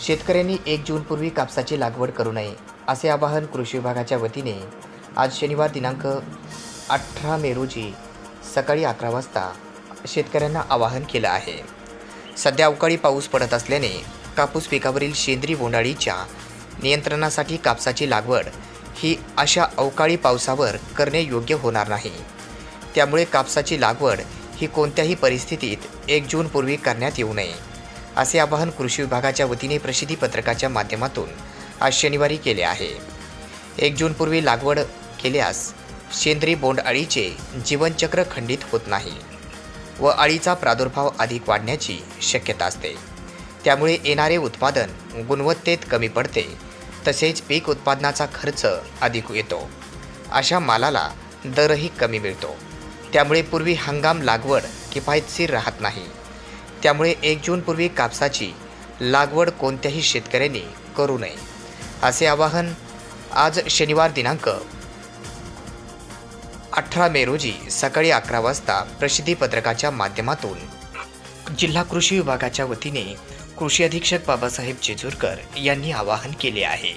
शेतकऱ्यांनी एक जूनपूर्वी कापसाची लागवड करू नये असे आवाहन कृषी विभागाच्या वतीने आज शनिवार दिनांक अठरा मे रोजी सकाळी अकरा वाजता शेतकऱ्यांना आवाहन केलं आहे. सध्या अवकाळी पाऊस पडत असल्याने कापूस पिकावरील शेंद्री बोंडाळीच्या नियंत्रणासाठी कापसाची लागवड ही अशा अवकाळी पावसावर करणे योग्य होणार नाही. त्यामुळे कापसाची लागवड ही कोणत्याही परिस्थितीत एक जूनपूर्वी करण्यात येऊ नये. असे आवाहन कृषी विभागाच्या वतीने प्रसिद्धी पत्रकाच्या माध्यमातून आज शनिवारी केले आहे. एक जूनपूर्वी लागवड केल्यास सेंद्रिय बोंडअळीचे जीवनचक्र खंडित होत नाही व अळीचा प्रादुर्भाव अधिक वाढण्याची शक्यता असते. त्यामुळे येणारे उत्पादन गुणवत्तेत कमी पडते तसेच पीक उत्पादनाचा खर्च अधिक येतो. अशा मालाला दरही कमी मिळतो. त्यामुळे पूर्वी हंगाम लागवड किफायतशीर राहत नाही. त्यामुळे एक जूनपूर्वी कापसाची लागवड कोणत्याही शेतकऱ्यांनी करू नये. असे आवाहन आज शनिवार दिनांक अठरा मे रोजी सकाळी अकरा वाजता प्रसिद्धी पत्रकाच्या माध्यमातून जिल्हा कृषी विभागाच्या वतीने कृषी अधीक्षक बाबासाहेब जेजूरकर यांनी आवाहन केले आहे.